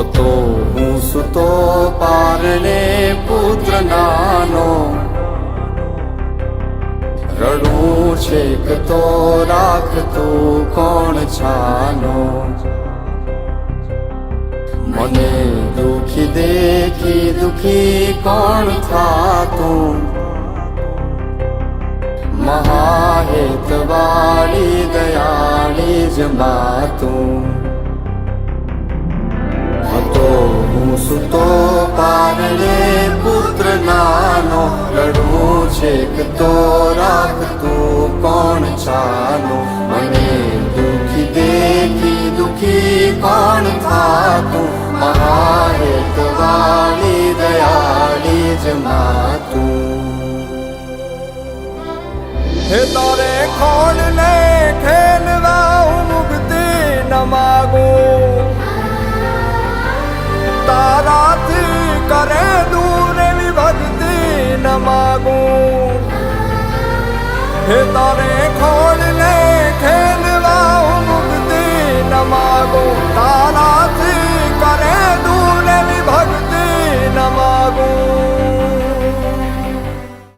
હતો હું સુતો પારણે પુત્ર નાનો. રડું છેક તો રાખતું કોણ છાનો. મને દુખી દેખી દુખી કોણ થાતું? મહાહેતવાળી દયાળી જ માતું. સુતો પારણે પુત્ર નાનો રડું છે તો રાખતું કોણ ચાલો મને દુખી દેખી દુખી કોણ થાતું મહાહેતવાળી દયાળી જ માતું હે તારે કોણ ને ખેલવા કરે દૂર એવી ભક્તિ ન માગું હે તારે ખોડ